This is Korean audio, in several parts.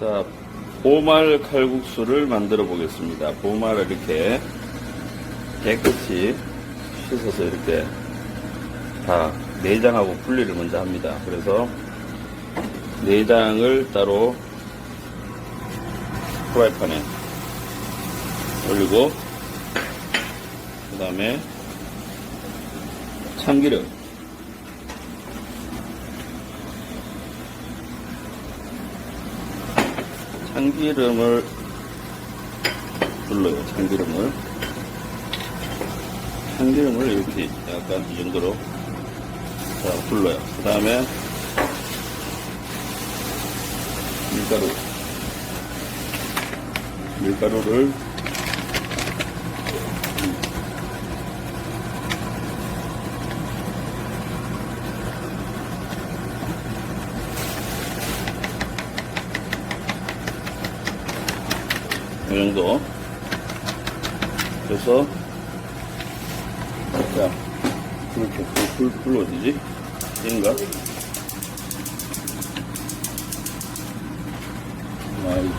자, 보말 칼국수를 만들어 보겠습니다. 보말을 이렇게 깨끗이 씻어서 이렇게 다 내장하고 분리를 먼저 합니다. 그래서 내장을 따로 프라이팬에 올리고 그 다음에 참기름 참기름을 불러요 참기름을. 참기름을 이렇게 약간 이 정도로 자 불러요. 그 다음에 밀가루. 밀가루를 이 정도 그래서 자 이렇게 불, 불, 불 어디지? 인가? 아이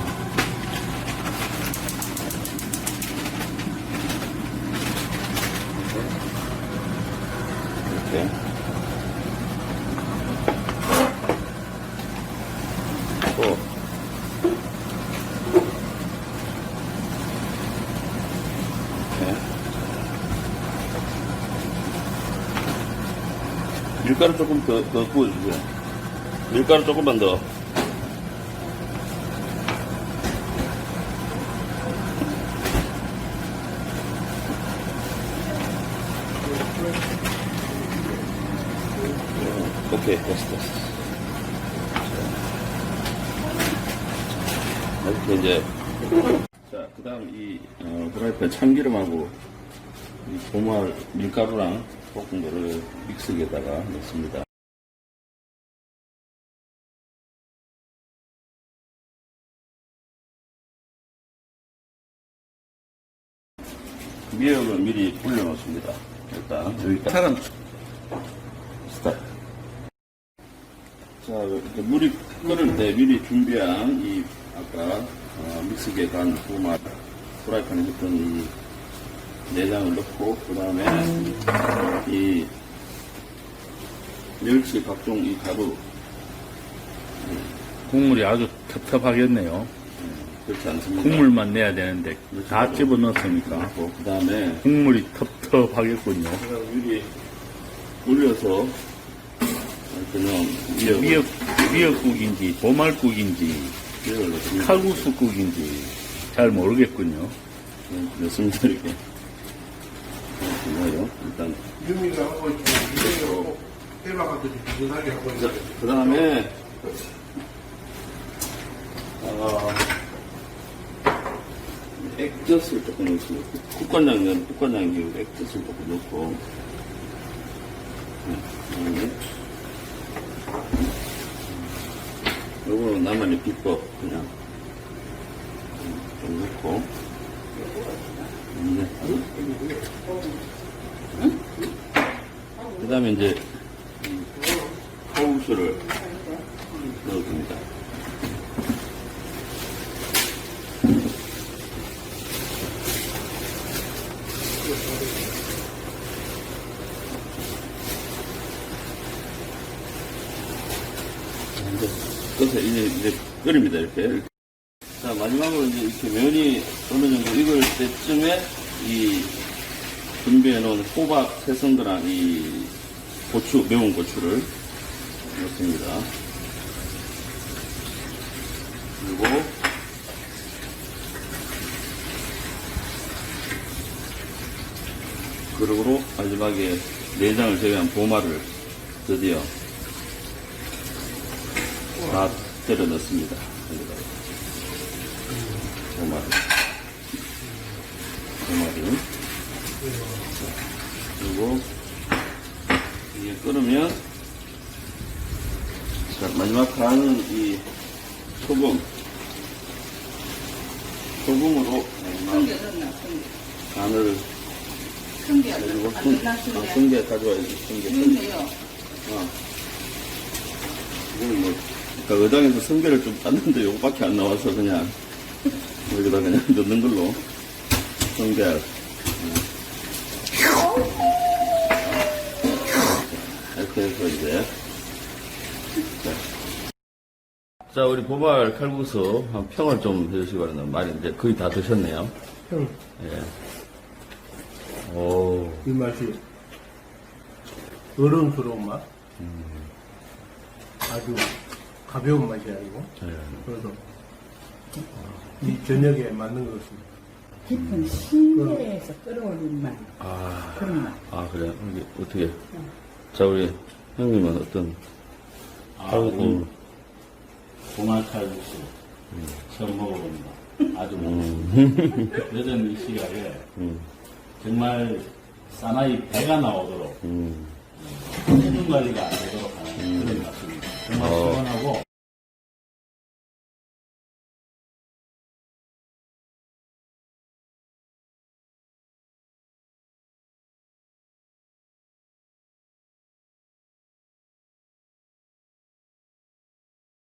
이렇게 또 이렇게 밀가루 조금 더, 더 부어주세요. 밀가루 조금만 더. 오케이 됐어 됐어. 이렇게 이제. 자 그 다음 이 어, 프라이팬 참기름하고 이 보말 밀가루랑 볶은 거를 믹서기에다가 넣습니다. 미역을 미리 불려놓습니다. 일단 여기 사람. 스타일 자, 물이 끓을 때 미리 준비한 이 아까 어, 믹스기에 간 고맛 프라이팬에 넣던 이 내장을 넣고 그 다음에 이 멸치 각종 이 가루 국물이 아주 텁텁하겠네요. 그렇지 않습니다. 국물만 내야 되는데 다 집어 넣었으니까 그 다음에 국물이 텁텁하겠군요. 미리 올려서 그냥 미역을, 미역 미역국인지 보말국인지 미역을 넣습니다. 칼국수국인지 잘 모르겠군요. 넣습니다 이렇게 좋아요 일단 유미가 하고 있고, 하고, 좀 부진하게 하고 있어. 그 다음에, 어, 액젓을 조금 넣습니다. 국간장은 국간장이 액젓을 조금 넣고, 네, 요거는 나만의 비법, 그냥, 좀 넣고, 네. 그 다음에 이제, 칼국수를 넣어줍니다. 끓여서 이제, 이제 끓입니다, 이렇게. 자, 마지막으로 이제 이렇게 면이 어느 정도 익을 때쯤에 이 준비해 놓은 호박 새송그랑 이 고추, 매운 고추를 넣습니다. 그리고 그리고 마지막에 내장을 제외한 보마를 드디어 다 때려 넣습니다. 여기다가. 보마를. 보마를. 그리고 이게 끓으면 자, 마지막 간은 이 소금. 소금으로 간을 성게 그리고 아, 순게 가져와야지. 순- 넣네요 어. 이거는 뭐, 아까 의장에서 성게를 좀 땄는데 요거밖에 안 나와서 그냥 여기다 그냥 넣는 걸로 성게 이렇게 해서 이제 자, 자 우리 보발 칼국수 한 평을 좀 해주시기 바랍니다. 말이 이제 거의 다 드셨네요. 형, 예. 오, 이 맛이 어른스러운 맛. 아주 가벼운 맛이 아니고. 예. 그래서 이 저녁에 맞는 것 같습니다. 깊은 신뢰에서 끌어올린 맛 아, 그런 맛. 아 그래 이게 어떻게? 자 우리 형님은 어떤? 아, 음. 보말칼국수 처음 먹어봅니다. 아주 맛있습니다. 늦은 이 시각에 음, 정말 사나이 배가 나오도록 음. 체중 관리가 안 되도록 하는 그런 맛입니다. 정말 어. 시원하고